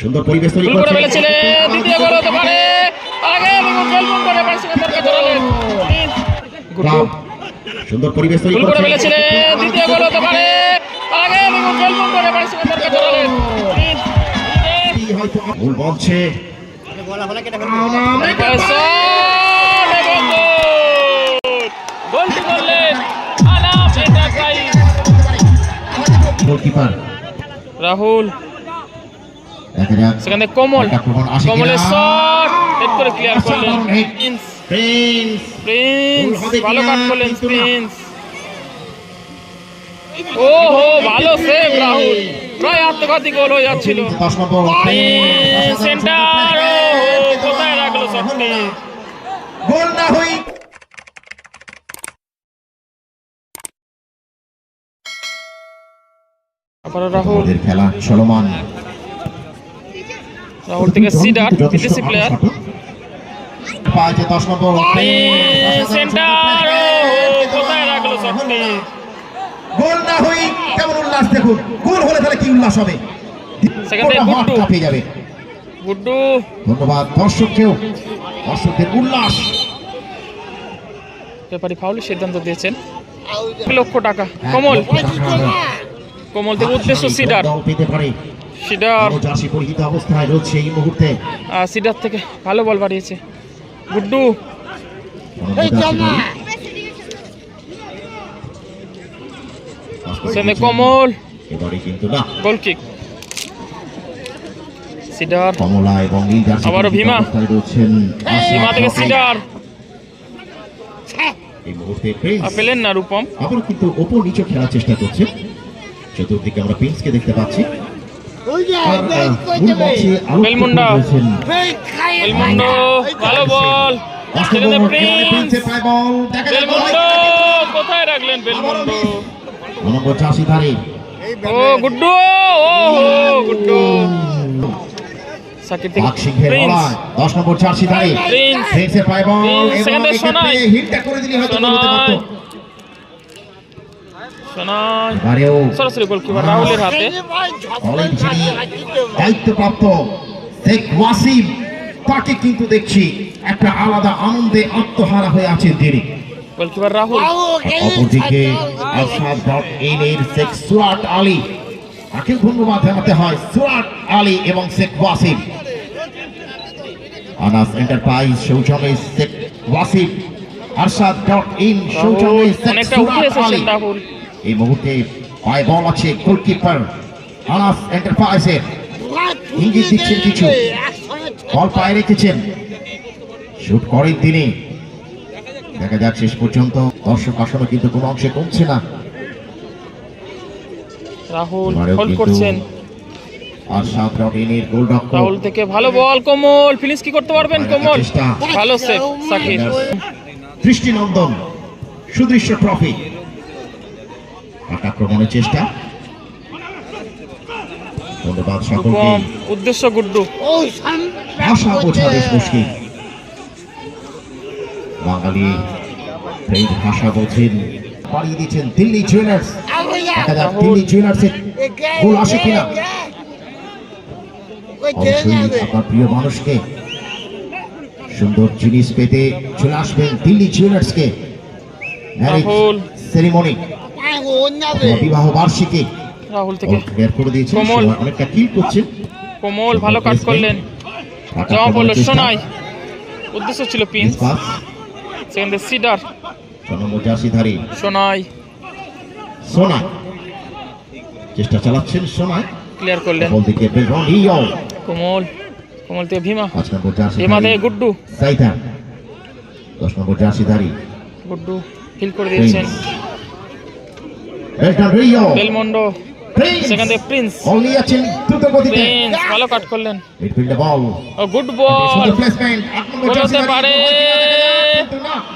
সুন্দর পরিবেশ তৈরি করে ফেলেছিলেন দ্বিতীয় গোল হতে পারে আগে গোল করে সুন্দর পরিবেশ তৈরি করে ফেলেছিলেন দ্বিতীয় গোল হতে পারে আগে গোল করে ভুল বলছে। গোলটি করলেন? গোলকিপার। রাহুল। সেখানে কমল। কমলের। শট। হেড করে ক্লিয়ার করলেন। প্রিন্স। প্রিন্স। ভালো কাট করলেন। প্রিন্স। ও হো ভালো সেভ রাহুল। প্রায় আত্মঘাতী গোল হয়ে যাচ্ছিল। সেন্টার। কোথায় রাখল শটটি? গোল না আবারও রাহুল। খেলা চলমান। রাহুল থেকে সিডার বিদেশি প্লেয়ার সেন্টার কোথায় রাখল শটটি গোল না হই কেমন উল্লাস দেখুন। গোল হলে তাহলে কি উল্লাস হবে? হওয়ার গুড্ডু। যাবে। গুড্ডু। ধন্যবাদ দর্শককেও। দর্শকদের উল্লাস। ব্যাপারী ফাউলের সিদ্ধান্ত দিয়েছেন। লক্ষ টাকা। কমল। কমল থেকে উদ্দেশ্য সিডার। পেতে পারে। সিডার। জার্সি পরিহিত অবস্থায় রয়েছে এই মুহূর্তে। সিডার থেকে ভালো বল বাড়িয়েছে। গুড্ডু। সেখানে কমল। এবারে কিন্তু না। গোল কিক। সিডার। কমলা এবং আবারও ভীমা। সীমা থেকে সিডার। এই মুহূর্তে পেলেন না রূপম। আবার কিন্তু ওপর নিচে খেলার চেষ্টা করছে। চতুর্দিকে আমরা প্রিন্সকে দেখতে পাচ্ছি। ভালো বল। কোথায় রাখলেন বেলমুন্ডো ও গুড্ডু ও গুড্ডু। সাকিব থেকে প্রিন্স দশ নম্বর চাষি ধারে। প্রিন্স। প্রিন্সের প্রায় বল। এবং। হিটটা করে দিলে হয়তো হতে পারত। সোনাই। সোনাই সরাসরি গোলকিপার রাহুলের হাতে। দায়িত্বপ্রাপ্ত শেখ ওয়াসিম তাকে কিন্তু দেখছি একটা আলাদা আনন্দে আত্মহারা হয়ে আছেন তিনি গোলকিপার রাহুল। অপরদিকে আরশাদ ডট ইন এর শেখ সুরাট আলী। তাকে ধন্যবাদ জানাতে হয় সুরাট আলী এবং শেখ ওয়াসিম। আনাস এন্টারপ্রাইজ সৌজন্যে শেখ ওয়াসিম। আরশাদ ডট ইন সৌজন্যে শেখ অনেকটা সুরাট আলী। রাহুল। এই মুহূর্তে পায়ে বল আছে গোলকিপার আনাস এন্টারপ্রাইজের ইঙ্গিত দিচ্ছেন কিছু। বল পায়ে রেখেছেন। শুট করেন তিনি। দেখা যাক শেষ পর্যন্ত। দর্শক আসলে কিন্তু কোনো অংশে কমছে না। রাহুল হোল্ড করছেন। আর সাত রবিনের রাহুল থেকে ভালো বল কোমল। ফিনিশ কি করতে পারবেন কোমল? ভালো সেভ সাকিব। দৃষ্টিনন্দন। সুদৃশ্য ট্রফি আক্রমণের চেষ্টা। ধন্যবাদ সকলকে। উদ্দেশ্য গুড্ডু। ভাষা বোঝা বেশ মুশকিল। বাঙালি এই ভাষা বোঝেন। পাড়িয়ে দিচ্ছেন দিল্লি জুয়েলার্স। দেখা যাক দিল্লি জুয়েলার্সের গোল আসে কিনা। আপনার প্রিয় মানুষকে সুন্দর জিনিস পেতে চলে আসবেন দিল্লি জুয়েলার্সকে ম্যারেজ সেরিমনি বিবাহ বার্ষিকী। রাহুল থেকে। বের করে দিয়েছেন কমল। অনেকটা কিল করছেন। কোমল ভালো কাজ করলেন। জমা পড়ল সোনাই। উদ্দেশ্য ছিল পিন সেখান থেকে সিডার সোনাই। সোনা চেষ্টা চালাচ্ছেন সোনায় ক্লিয়ার করলেন। কোমল কোমল। থেকে ভীমা। পাঁচ নম্বর জার্সি ভীমা থেকে গুড্ডু। সাইতান। দশ নম্বর জার্সিধারী। গুড্ডু। হিল করে দিয়েছেন। বেলমন্ডো সেখান থেকে প্রিন্স বল আছেন দ্রুত গতিতে। প্রিন্স ভালো কাট করলেন। মিডফিল্ডে বল ও গুড বল প্লেসমেন্ট পারে।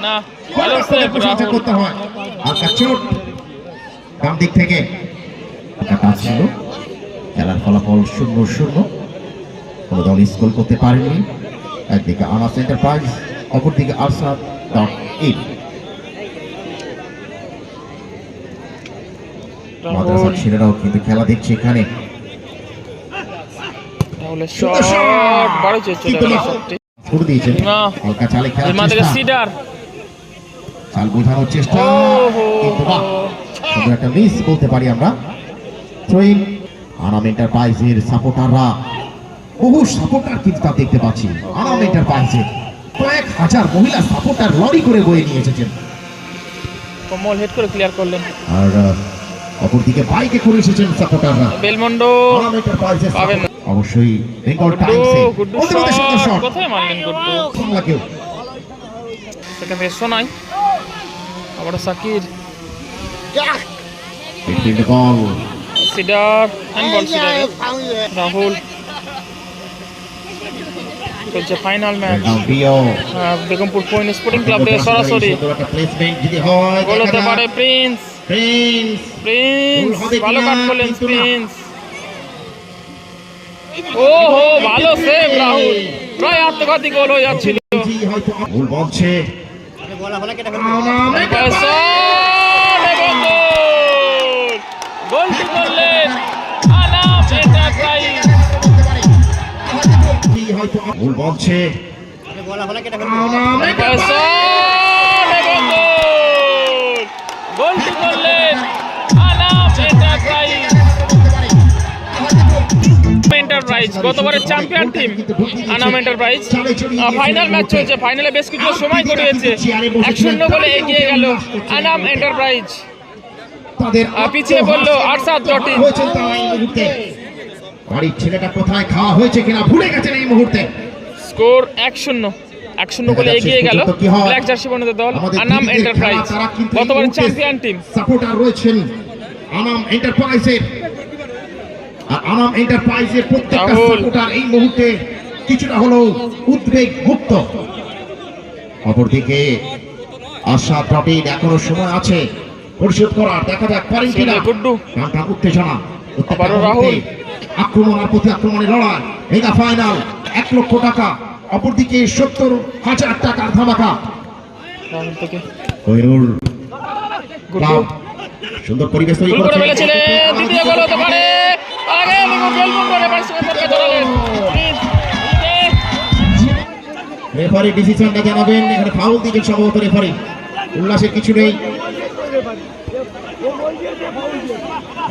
না ভালো সেভ রাহুল। করতে হয়। হালকা চোট বাম দিক থেকে। কাটা ছিল। খেলার ফলাফল শূন্য শূন্য। কোনো দল স্কোর করতে পারেনি। একদিকে আনাস এন্টারপ্রাইজ অপরদিকে আরসাদ ডট ইন রাহুল ছেলেরাও কিন্তু খেলা দেখছে এখানে। চলে বোঝানোর চেষ্টা। কিন্তু একটা মিস বলতে পারি আমরা। আনাম এন্টারপ্রাইজের সাপোর্টাররা বহু সাপোর্টার কিন্তু তা দেখতে পাচ্ছি। আনাম এন্টারপ্রাইজের কয়েক হাজার মহিলা সাপোর্টার লরি করে বয়ে নিয়ে এসেছেন। কমল হেড করে ক্লিয়ার করলেন। আর অপরদিকে বাইকে করে এসেছেন সাপোর্টাররা। বেলমন্ডো অবশ্যই বেঙ্গল গুড্ডু টাইমসে গুড্ডু অত্যন্ত সুন্দর শট শট কোথায় মারলেন গুড্ডু? সেখান থেকে শোনাই আবার সাকির। বল সিডার হ্যান্ড বল সিডারে। রাহুল। চলছে final match Begumpur point sporting club সরাসরি। হয় গোল হতে পারে প্রিন্স প্রিন্স প্রিন্স ভালো কাট করলেন। প্রিন্স ও হো ভালো সেভ রাহুল প্রায় আত্মঘাতী গোল হয়ে যাচ্ছিল ভুল বলছে গোলটি করলেন আনাম এন্টারপ্রাইজ ভুল বলছে গোল গোলটি করলেন আনাম এন্টারপ্রাইজ এন্টারপ্রাইজ গতবারের champion team Anam enterprise final match চলছে ফাইনালে বেশ কিছু সময় গড়িয়েছে। এক শূন্য গোলে এগিয়ে গেল আনাম এন্টারপ্রাইজ পিছিয়ে এই মুহূর্তে বাড়ির ছেলেটা কোথায়? খাওয়া হয়েছে কিনা? ভুলে গেছেন এই মুহূর্তে। স্কোর এক শূন্য। এক শূন্য গোলে এগিয়ে গেল ব্ল্যাক জার্সি বর্ণিত দল আনাম এন্টারপ্রাইজ গতবারের চ্যাম্পিয়ন টিম সাপোর্টার রয়েছেন আনাম এন্টারপ্রাইজের আনাম এন্টারপ্রাইজের প্রত্যেকটা। সাপোর্টার এই মুহূর্তে কিছুটা হলেও উদ্বেগ মুক্ত। অপরদিকে আশা প্রবীণ এখনও সময় আছে পরিশোধ করার। দেখা যাক পারেন কিনা। টানটান উত্তেজনা। আক্রমণ আর প্রতি আক্রমণের লড়াই। মেগা ফাইনাল এক লক্ষ টাকা। অপরদিকে সত্তর হাজার টাকার ধামাকা। সুন্দর পরিবেশ তৈরি গোল করে করেছে। ফেলেছিলেন দ্বিতীয় গোল হতে পারে। আগে বেলমন করে পারিশ্রমিক ধরালেন রেফারি ডিসিশনটা জানাবেন এখানে ফাউল দিবেন সম্ভবত রেফারি। উল্লাসের কিছু নেই।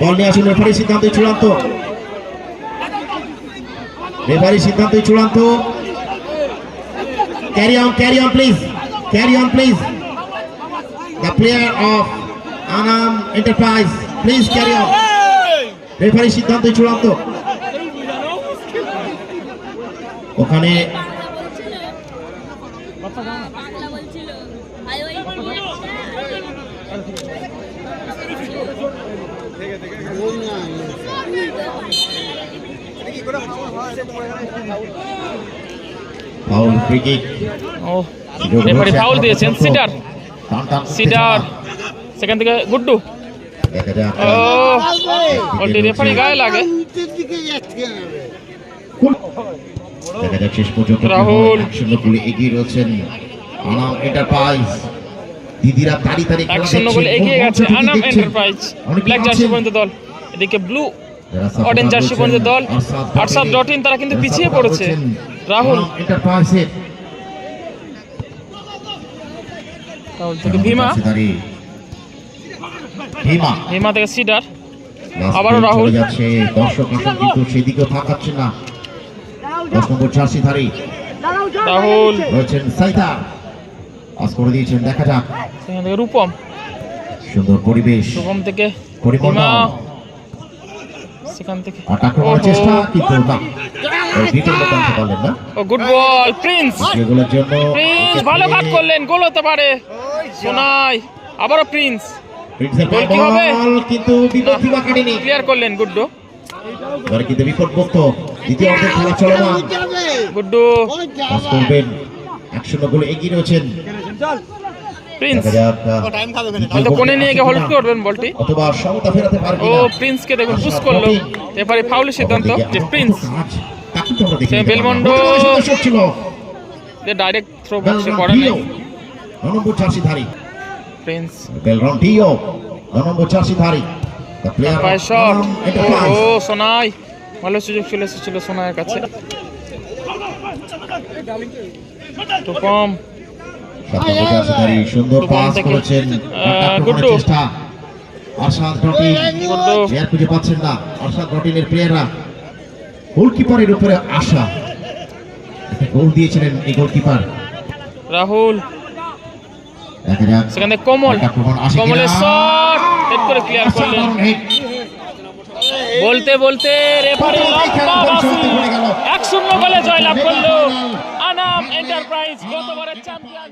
বল নিয়ে আসুন রেফারি সিদ্ধান্ত চূড়ান্ত। রেফারি সিদ্ধান্ত চূড়ান্ত। Carry on carry on please carry on please the player of Anam enterprise please carry on referee সিদ্ধান্ত চূড়ান্ত ওখানে আই ওই ফাউল ফ্রি কিক ও রেফারি ফাউল দিয়েছেন টান টান সেখান থেকে গুড্ডু। ও বলটি রেফারি গায়ে লাগে। দেখা যাক শেষ পর্যন্ত রাহুল। শূন্য গোলে এগিয়ে রয়েছেন আনাম এন্টারপ্রাইজ দিদিরা তাড়ি তাড়ি এক শূন্য গোলে এগিয়ে গেছে আনাম এন্টারপ্রাইজ ব্ল্যাক জার্সি পর্যন্ত দল। এদিকে ব্লু অরেঞ্জ জার্সি পর্যন্ত দল আরসাদ ডট ইন তারা কিন্তু পিছিয়ে পড়েছে। রাহুল। রাহুল থেকে ভীমা। ভীমা। ভীমা থেকে সিডার। আবারও রাহুল। দর্শক কিন্তু সেদিকেও থাকাচ্ছে না। দশ নম্বর জার্সিধারী রাহুল। রয়েছেন সাইতা পাস করে দিয়েছেন দেখা যাক। সেখান থেকে রূপম। সুন্দর পরিবেশ। রূপম থেকে সেখান থেকে। চেষ্টা কিন্তু না। ও গুড বল প্রিন্স যেগুলোর জন্য প্রিন্স ভালো করলেন গোল হতে পারে। সোনাই আবারও প্রিন্স গোল কি হবে? কিন্তু কাটেনি ক্লিয়ার করলেন গুড্ডু। এবারে কিন্তু বিপদ মুক্ত দ্বিতীয় অর্ধের খেলা চলমান গুড্ডু। পাস করবেন। এক গোলে এগিয়ে রয়েছেন। প্রিন্স হয়তো কোণে নিয়ে গিয়ে হোল্ড করবেন বলটি? ও প্রিন্সকে দেখুন পুশ করল। এবারে ফাউলের সিদ্ধান্ত যে প্রিন্স বেলমন্ডো। যে ডাইরেক্ট থ্রো বক্সে করে নাই Prince বেলরন্টিও The player by shot ও সোনাই। ভালো সুযোগ চলে এসেছিল সোনায়ের কাছে। তো কম। সুন্দর পাস করেছেন। আহ, আক্রমণের গুড্ডু। চেষ্টা। আরশাদ রটিন। গুড্ডু। খুঁজে পাচ্ছেন না। আরশাদ রটিনের প্লেয়াররা। গোলকিপারের উপরে আশা। গোল দিয়েছিলেন এই গোলকিপার। রাহুল। সেখানে কমল। কমলের শট। হেড করে ক্লিয়ার করলেন। বলতে বলতে রেফারি এক শূন্য গোলে জয়লাভ করল আনাম এন্টারপ্রাইজ গতবারের চ্যাম্পিয়ন